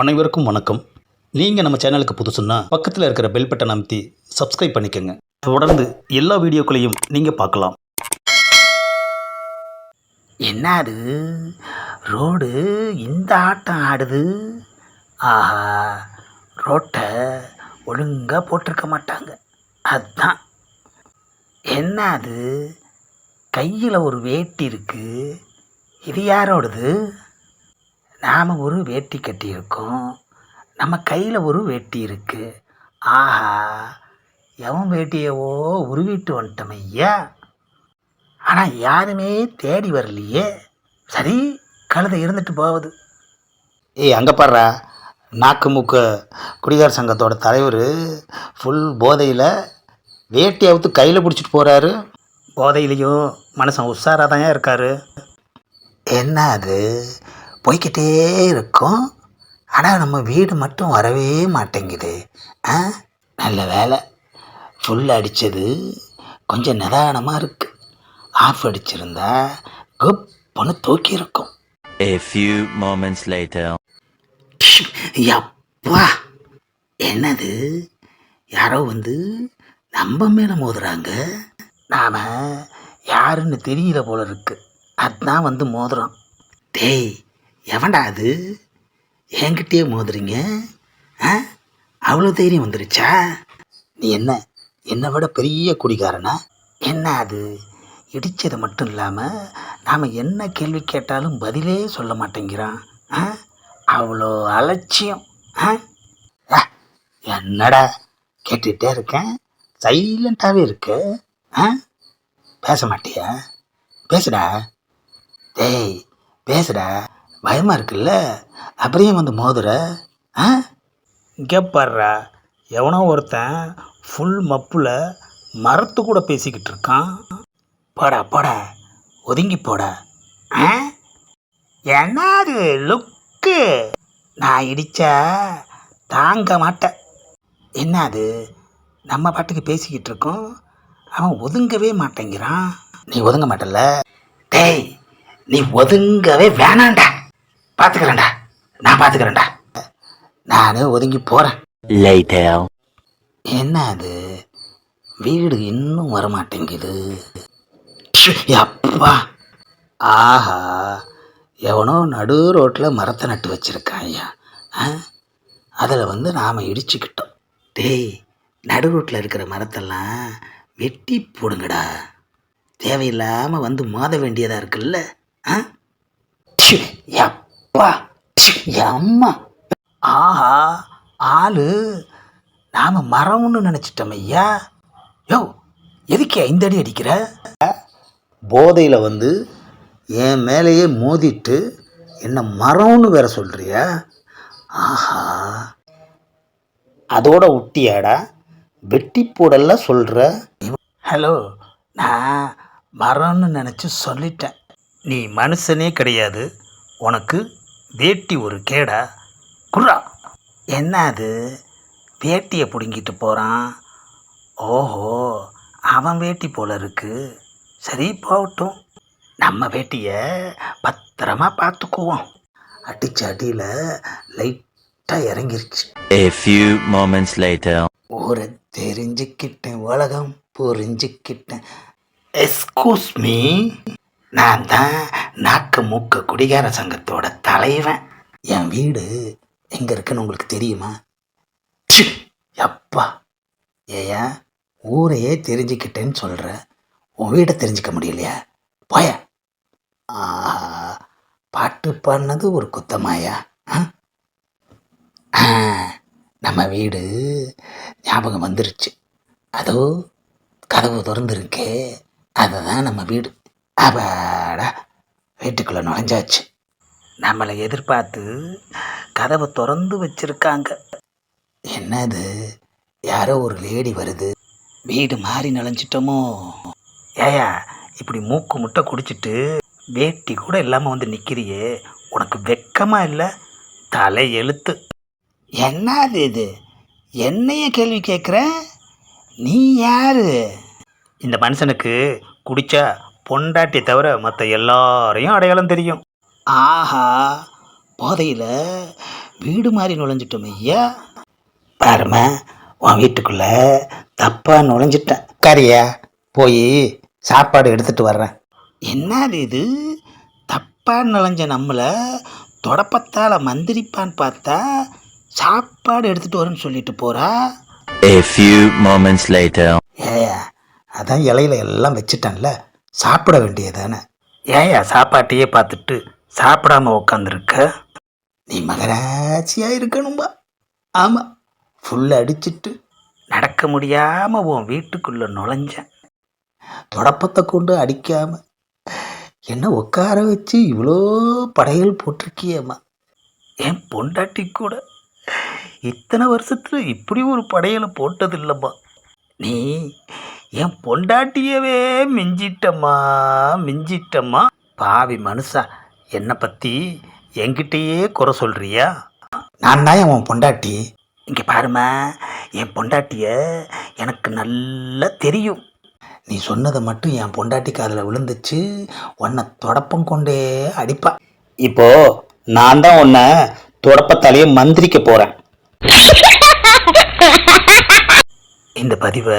அனைவருக்கும் வணக்கம். நீங்கள் நம்ம சேனலுக்கு புதுசுன்னா பக்கத்தில் இருக்கிற பெல் பட்டன் அமைத்தி சப்ஸ்கிரைப் பண்ணிக்கோங்க. தொடர்ந்து எல்லா வீடியோக்களையும் நீங்கள் பார்க்கலாம். என்ன அது ரோடு இந்த ஆட்டம் ஆடுது? ஆஹா ரோட்டை ஒழுங்காக போட்டிருக்க மாட்டாங்க. அதுதான் என்ன அது கையில் ஒரு வேட்டி இருக்கு. இது யாரோடது? நாம் ஒரு வேட்டி கட்டியிருக்கோம். நம்ம கையில் ஒரு வேட்டி இருக்கு. ஆஹா எவன் வேட்டியவோ உருவிட்டு வந்துட்டோம் ஐயா. ஆனால் யாருமே தேடி வரலையே. சரி கழுதை இருந்துட்டு போகுது ஏய் அங்கே பாடுறா நாக்கு மூக்கு குடிகார சங்கத்தோட தலைவர் ஃபுல் போதையில் வேட்டி அவுத்து கையில் பிடிச்சிட்டு போகிறாரு போதையிலையும் மனுஷன் உஷாராக தான் இருக்காரு. என்ன அது? போய்க்கிட்டே இருக்கும். ஆனால் நம்ம வீடு மட்டும் வரவே மாட்டேங்குது. ஆ? நல்ல வேலை. ஃபுல் அடித்தது கொஞ்சம் நிதானமாக இருக்கு. ஆஃப் அடிச்சிருந்தா குப்புன்னு தூக்கி இருக்கும் A few moments later. யப்பா! என்னது? யாரோ வந்து நம்ம மேலே மோதுறாங்க. நாம் யாருன்னு தெரியல போல இருக்கு. அதான் வந்து மோதுறோம். டேய் எவன்டா அது? என்கிட்டயே மோதுறீங்க? ஆ? அவ்வளோ தைரியம் வந்துருச்சா? நீ என்ன என்னை விட பெரிய குடிகாரனா? என்ன அது? இடித்தது மட்டும் இல்லாமல் நாம் என்ன கேள்வி கேட்டாலும் பதிலே சொல்ல மாட்டேங்கிறான். ஆ? அவ்வளோ அலட்சியம். ஆ? ஆ, என்னடா கேட்டுகிட்டே இருக்கேன்? சைலண்ட்டாகவே இருக்கு? ஆ? பேச மாட்டியா? பேசுடா. டேய் பேசுடா. பயமாக இருக்குல்ல? அப்புறம் வந்து மோதுற? ஆ? இங்கே பாடுறா எவனோ ஒருத்தன் ஃபுல் மப்பில் மரத்து கூட பேசிக்கிட்டு இருக்கான். போடா போடா ஒதுங்கி போடா. ஆ? என்னது லுக்கு நான் இடித்தா தாங்க மாட்டேன். என்ன அது? நம்ம பாட்டுக்கு பேசிக்கிட்டு இருக்கோம். அவன் ஒதுங்கவே மாட்டேங்கிறான். நீ ஒதுங்க மாட்டல டேய் நீ ஒதுங்கவே வேணாம்டா. பார்த்துக்கிறேன்டா நான் பார்த்துக்கிறேன்டா நான் ஒதுங்கி போகிறேன். என்ன அது வீடு இன்னும் வரமாட்டேங்குது. அப்பா ஆஹா. எவனோ நடு ரோட்டில் மரத்தை நட்டு வச்சிருக்கான் ஐயா. அதில் வந்து நாம் இடிச்சுக்கிட்டோம். டேய் நடு ரோட்டில் இருக்கிற மரத்தெல்லாம் வெட்டி போடுங்கடா. தேவையில்லாமல் வந்து மோத வேண்டியதாக இருக்குல்ல? ஆ? ச்சே, அப்பா அம்மா. ஆஹா ஆளு. நாம் மரம்னு நினச்சிட்டோம் ஐயா. யோ எதுக்கு இந்த அடி அடிக்கிற? போதையில் வந்து என் மேலேயே மோதிட்டு என்ன மரம்னு வேற சொல்கிறியா ஆஹா. அதோட ஒட்டியாடா வெட்டி போடல சொல்கிற ஹலோ நான் மரம்னு நினச்சி சொல்லிட்டேன். நீ மனுஷனே கிடையாது. உனக்கு வேட்டி ஒரு கேடா. குர்ரா. என்ன அது? வேட்டியை பிடுங்கிட்டு போகிறான் ஓஹோ அவன் வேட்டி போல இருக்கு. சரி போகட்டும். நம்ம வேட்டியை பத்திரமா பார்த்துக்குவோம் அடிச்ச அடியில் லைட்டாக இறங்கிருச்சு. A few moments later. ஊரை தெரிஞ்சுக்கிட்டேன் உலகம் புரிஞ்சுக்கிட்டேன். எஸ்கூஸ் மீ நான் தான் நாக்கு மூக்கு குடிகார சங்கத்தோட தலைவன். என் வீடு எங்கே இருக்குன்னு உங்களுக்கு தெரியுமா? ச்சீ, அப்பா ஏயா ஊரையே தெரிஞ்சுக்கிட்டேன்னு சொல்கிற உன் வீடை தெரிஞ்சுக்க முடியலையா? போய. பாட்டு பாடினது ஒரு குத்தமாயா? ஆ, நம்ம வீடு ஞாபகம் வந்துருச்சு. அதோ கதவு திறந்துருக்கே. அதுதான் நம்ம வீடு. அப்பாடா. வீட்டுக்குள்ளே நுழைஞ்சாச்சு. நம்மளை எதிர்பார்த்து கதவை திறந்து வச்சிருக்காங்க. என்னது? யாரோ ஒரு லேடி வருது. வீடு மாறி நுழைஞ்சிட்டோமோ? ஏயா இப்படி மூக்கு முட்டை குடிச்சிட்டு வேட்டி கூட இல்லாமல் வந்து நிற்கிறியே உனக்கு வெக்கமாக இல்லை? தலை எழுத்து. என்னது இது? என்னைய கேள்வி கேட்குற நீ யாரு? இந்த மனுஷனுக்கு குடிச்சா பொண்டாட்டி தவிர மற்ற எல்லாரையும் அடையாளம் தெரியும். ஆஹா போதையில் வீடு மாதிரி நுழைஞ்சிட்டோம் ஐயா. பாருமா உன் வீட்டுக்குள்ள தப்பா நுழைஞ்சிட்டேன். உட்காரியா போய் சாப்பாடு எடுத்துட்டு வர்றேன். என்னது இது? தப்பா நுழைஞ்ச நம்மளை தொடப்பத்தால் மந்திரிப்பான்னு பார்த்தா சாப்பாடு எடுத்துட்டு வரேன்னு சொல்லிட்டு போறா. A few moments later. ஏயா அதான் இலையில எல்லாம் வச்சுட்டேன்ல. சாப்பிட வேண்டியதானே ஏயா சாப்பாட்டையே பார்த்துட்டு சாப்பிடாம உக்காந்துருக்க? நீ மகராட்சியா இருக்கணும்பா. ஆமா ஃபுல் அடிச்சிட்டு நடக்க முடியாம உன் வீட்டுக்குள்ள நுழைஞ்சேன். தொடப்பத்தை கொண்டு அடிக்காம. என்ன உட்கார வச்சு இவ்வளோ படையல் போட்டிருக்கியேம்மா? என் பொண்டாட்டி கூட. இத்தனை வருஷத்துல இப்படி ஒரு படையலை போட்டதில்லம்மா. நீ என் பொண்டாட்டியவே மிஞ்சிட்டம்மா மிஞ்சிட்டம்மா. பாவி மனுஷா என்னை பற்றி என்கிட்டயே குறை சொல்றியா? நான் தான் உன் பொண்டாட்டி. இங்கே பாருமா என் பொண்டாட்டிய எனக்கு நல்லா தெரியும். நீ சொன்னதை மட்டும் என் பொண்டாட்டி காதில் விழுந்துச்சு உன்னை தொடப்பம் கொண்டே அடிப்பா. இப்போ நான் தான் உன்னை தொடப்பத்தாலேயே மந்திரிக்க போகிறேன் இந்த பதிவை